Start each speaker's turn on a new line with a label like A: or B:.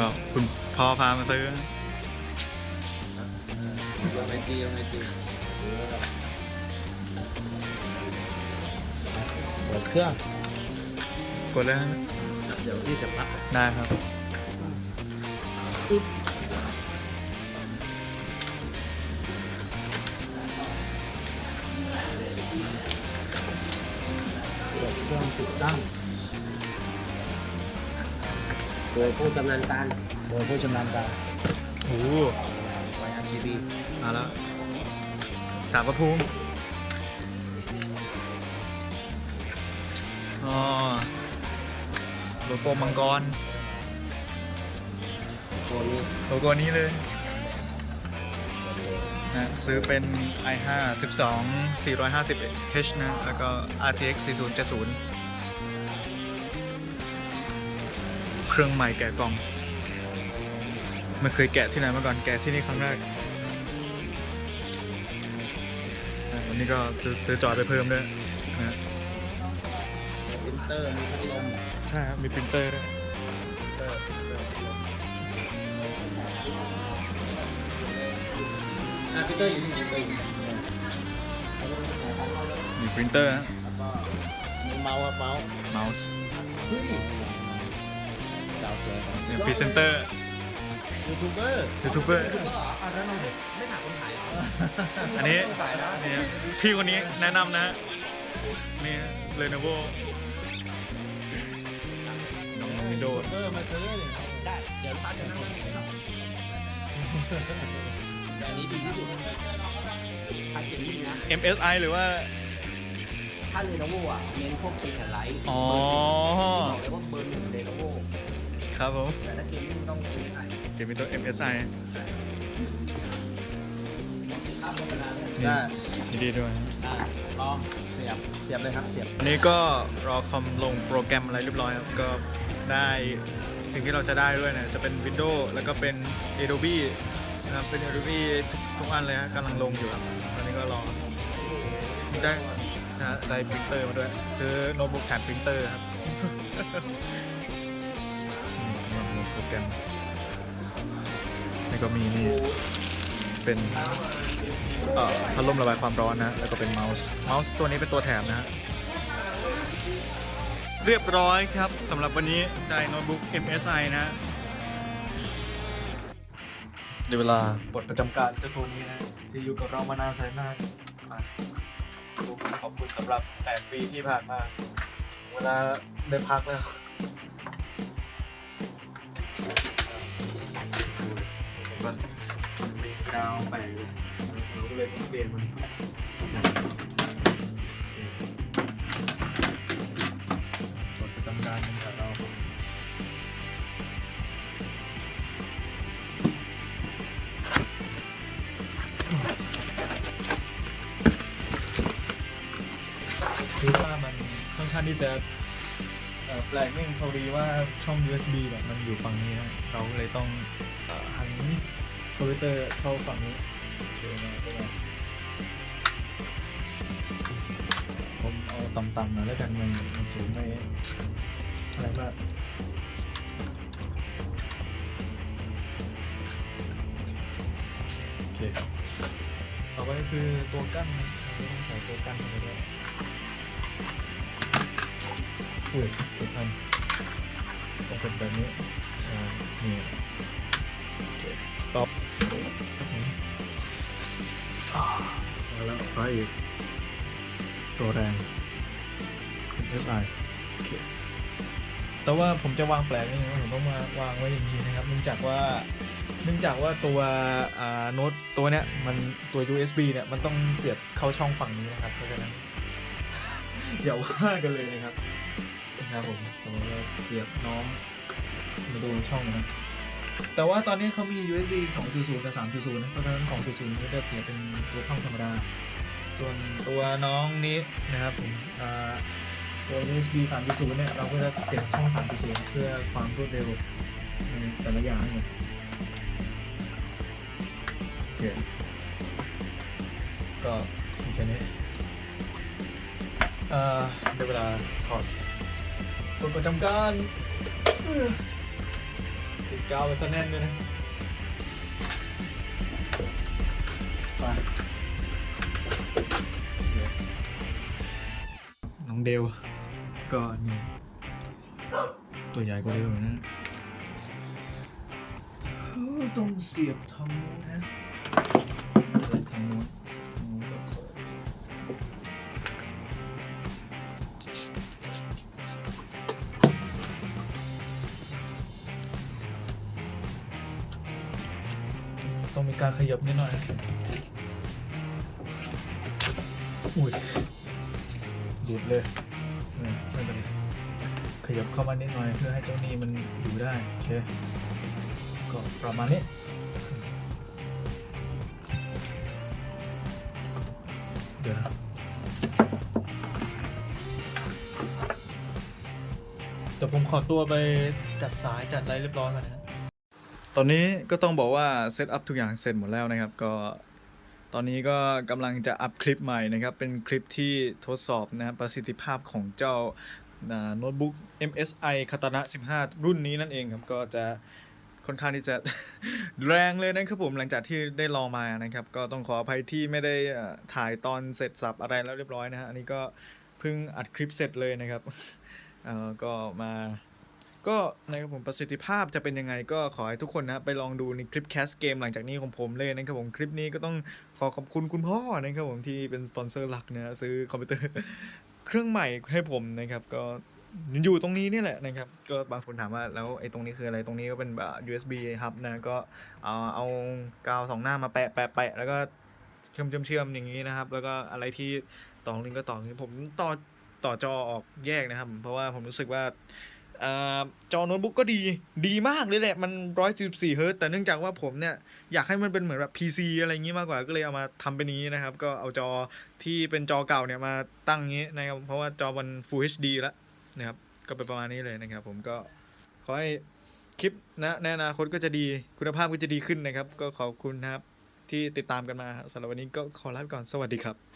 A: ก็คุณพ่อพามาซื้อ
B: ลงไอจีลงไอจี
C: เปิดเครื่อง
A: กดเลยฮะ
C: เดี๋ยวพี่เสียบปลั๊ก
A: ได้ครับ
C: เปิดเครื่องติดตั้ง
B: โดยผู้ชำนาญการ
C: โดยผู้ชำนาญการ
A: โอ้โห
C: ไวอาร์ชีบี
A: มาแล้วสารพระภูมิอ๋อโลโก้มังกร
B: ตัวนี้
A: โลโก้นี้เลยนะซื้อเป็น i5 12 450H นะ แล้วก็ RTX 4070 รื่องใหม่แกะกล่องไม่เคยแกะที่ไหนมาก่อนแกะที่นี่ครั้งแรกอะวันนี้ก็ซื้อซื้อจอไปเพิ่มด้วยนะ
C: ปรินเตอร์มีพัดลม
A: ใช่ครับมีปรินเตอร์ด้วย
C: อะพีเตอร์อยู่ที่ไหนเอง
A: มีปรินเตอร์นะ
C: แล้วก็มีเมาส์ครับเมาส์
A: เมาส์
C: เฮ้ยดาวเสือของ
A: มีพรีเซนเตอร์
C: ยูทูบเบอร์
A: ยูทูบเบอร์
C: อะแล้วเราไม่ถามคนถ่ายเหรอ
A: อันนี้
C: ถ่ายนะ
A: นี่พี่คนนี้แนะนำนะฮะนี่เลโนโวน้องวินโดว์
C: เบอร์มาซื้อเนี่ยได้ เดี๋ยวลูกค้าจะนั่งครับแต่อันนี้ดีที่สุดถ้าเก็บนิ่งนะ
A: MSI หรือว่า
B: ถ้าเรโนโวอะเน้นพวกตีแผ่นไลท์
A: อ๋อ
B: บอกเลยว่าเบอร์หนึ่งเรโนโว
A: ครับผม
B: แต่ถ้าเกมมิ่งต้องเกมไอ
A: เกมมีตัว MSI
C: ได้
A: ยินดีด้วย
C: อะลองเสียบเสียบเลยครับเสียบ
A: อันนี้ก็รอคอมลงโปรแกรมอะไรเรียบร้อยครับก็ได้สิ่งที่เราจะได้ด้วยเนี่ยจะเป็น Windows แล้วก็เป็น Adobe นะครับเป็น Adobe ทุกทุกอันเลยฮะกำลังลงอยู่ครับตอนนี้ก็รอได้นะฮะได้ปรินเตอร์มาด้วย ซื้อโน้ตบุ๊กแถมปรินเตอร์ครับนี่ ลงโปรแกรมนี่ก็มีนี่เป็นพัดลมระบายความร้อนนะ แล้วก็เป็นเมาส์ เมาส์ตัวนี้เป็นตัวแถมนะฮะ เรียบร้อยครับสำหรับวันนี้ได้โน้ตบุ๊ก MSI นะเดี๋ยวเวลาบทประจำการเจ้าตัวนี้นะที่อยู่กับเรามานานแสนนานมาขอบคุณสำหรับ 8 ปีที่ผ่านมา เวลาได้พักแล้วาวแปะอยู่เราก็เลยต้องเปลี่ยนมันบทประจำการของเราคือว่ามันค่อนข้างที่จะแปลกนิดนึงพอดีว่าช่อง USB เนี่ยมันอยู่ฝั่งนี้นะ เราเลยต้องหัน คอมพิวเตอร์เข้าฝั่งนี้ดูนะดูนะผมเอาต่ำๆหน่อยแล้วกันมันมันสูงไม่อะไรมากโอเคต่อไปคือตัวกั้นเราต้องใส่ตัวกั้นไปด้วยอุ้ยตัวกั้นต้องเป็นแบบนี้อ่านี่โอเค ต่อครับผมอ่ามาแล้วพระเอกตัวแรงเป็น SI โอเคแต่ว่าผมจะวางแปลกนิดนึงว่าผมต้องมาวางไว้อย่างนี้นะครับ เนื่องจากว่า เนื่องจากว่าตัวอ่าโน้ตตัวเนี้ยมันตัว USB เนี่ยมันต้องเสียบเข้าช่องฝั่งนี้นะครับ เพราะฉะนั้นอย่าว่ากันเลยนะครับนะครับผมผมจะเสียบน้องมาดูช่องนะ แต่ว่าตอนนี้เขามี USB 2.0 กับ 3.0 นะ เพราะฉะนั้น 2.0 ก็จะเสียเป็นตัวช่องธรรมดา ส่วนตัวน้องนี้นะครับผมอ่าตัว USB 3.0 เนี่ย เราก็จะเสียบช่อง 3.0 เพื่อความรวดเร็วในแต่ละอย่างเนี่ยโอเคก็แค่นี้เอ่อได้เวลาถอดกฎประจำการ เอื้อดกาวไปซะแน่นด้วยนะไปน้องเดวก็นี่ตัวใหญ่กว่าเดิมนะเอ้อต้องเสียบทางนู้นนะอะไรทางนู้น ต้องมีการขยับนิดหน่อยนะอุ้ยหลุดเลยเออไม่เป็นไรขยับเข้ามานิดหน่อยเพื่อให้เจ้านี่มันอยู่ได้โอเคก็ประมาณนี้เดี๋ยวนะเดี๋ยวผมขอตัวไปจัดสายจัดอะไรเรียบร้อยก่อนนะ ตอนนี้ก็ต้องบอกว่าเซตอัพทุกอย่างเสร็จหมดแล้วนะครับ ก็ตอนนี้ก็กำลังจะอัพคลิปใหม่นะครับ เป็นคลิปที่ทดสอบนะรบประสิทธิภาพของเจ้าโน้ตบุ๊ก MSI Katana 15 รุ่นนี้นั่นเองครับ ก็จะค่อนข้างที่จะแรงเลยนะครับผมหลังจากที่ได้ลองมานะครับ ก็ต้องขออภัยที่ไม่ได้ถ่ายตอนเสร็จสับอะไรแล้วเรียบร้อยนะฮะอันนี้ก็เพิ่งอัดคลิปเสร็จเลยนะครับเอ่อก็มา ก็นะครับผมประสิทธิภาพจะเป็นยังไงก็ขอให้ทุกคนนะไปลองดูในคลิปแคสเกมหลังจากนี้ของผมเลยนะครับผมคลิปนี้ก็ต้องขอขอบคุณคุณพ่อนะครับผมที่เป็นสปอนเซอร์หลักนะฮะซื้อคอมพิวเตอร์เครื่องใหม่ให้ผมนะครับก็อยู่ตรงนี้นี่แหละนะครับ ก็บางคนถามว่าแล้วไอ้ตรงนี้คืออะไรตรงนี้ก็เป็นแบบ USB ครับนะก็เอาเอากาวสองหน้ามาแปะแปะแปะแล้วก็เชื่อมเชื่อมเชื่อมอย่างนี้นะครับ แล้วก็อะไรที่ต่อลิงก์ก็ต่อลิงก์ผมต่อต่อจอออกแยกนะครับ เพราะว่าผมรู้สึกว่า จอโน้ตบุ๊กก็ดีดีมากเลยแหละ มัน114เฮิร์ตแต่เนื่องจากว่าผมเนี่ย อยากให้มันเป็นเหมือนแบบ PC อะไรอย่างงี้มากกว่าก็เลยเอามาทำเป็นนี้นะครับ ก็เอาจอที่เป็นจอเก่าเนี่ยมาตั้งอย่างนี้นะครับ เพราะว่าจอมัน Full HD แล้วนะครับ ก็เป็นประมาณนี้เลยนะครับผมก็ขอให้คลิปนะในอนาคตก็จะดีคุณภาพก็จะดีขึ้นนะครับ ก็ขอบคุณนะครับที่ติดตามกันมาสำหรับวันนี้ก็ขอลาไปก่อนสวัสดีครับ